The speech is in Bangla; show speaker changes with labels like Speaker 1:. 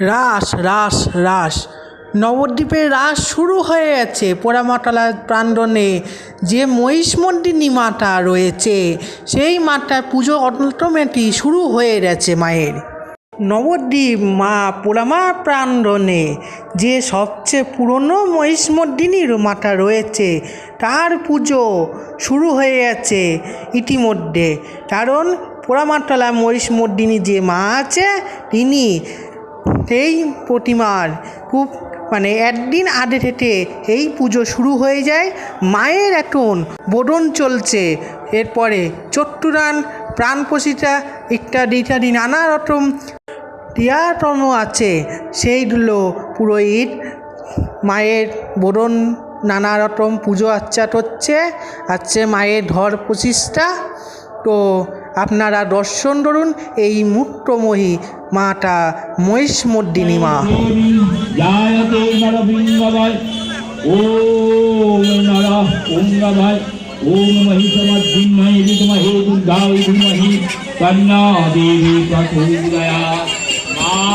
Speaker 1: রাস রাস রাস নবদ্বীপের রাস শুরু হয়ে গেছে পোড়ামাতলা প্রাঙ্গণে। যে মহিষমর্দিনী মাতা রয়েছে, সেই মাতার পুজো অটোমেটিক শুরু হয়ে গেছে মায়ের। নবদ্বীপ মা পোড়ামা প্রাঙ্গণে যে সবচেয়ে পুরনো মহিষমর্দিনীর মাতা রয়েছে, তার পুজো শুরু হয়ে গেছে ইতিমধ্যে। কারণ পোড়ামাতলা মহিষমর্দিনী যে মা আছে, তিনি এই প্রতিমার খুব মানে একদিন আগে থেকে এই পুজো শুরু হয়ে যায়। মায়ের এখন বোধন চলছে। এরপরে চট্টুরান প্রাণ প্রসিতা ইত্যাদি ইত্যাদি নানা রকম ক্রিয়াকর্ম আছে। সেইগুলো পুরোহিত মায়ের বোধন নানা রকম পুজো আচ্চা হচ্ছে। আছে মায়ের ধর প্রতিষ্ঠা। তো আপনারা দর্শন করুন এই মুক্তময়ী মাটা মহিষমর্দিনী মা।
Speaker 2: ওম বিদ্মহে ধীমহি কন্যা দেবী প্রচোদয়া। মা।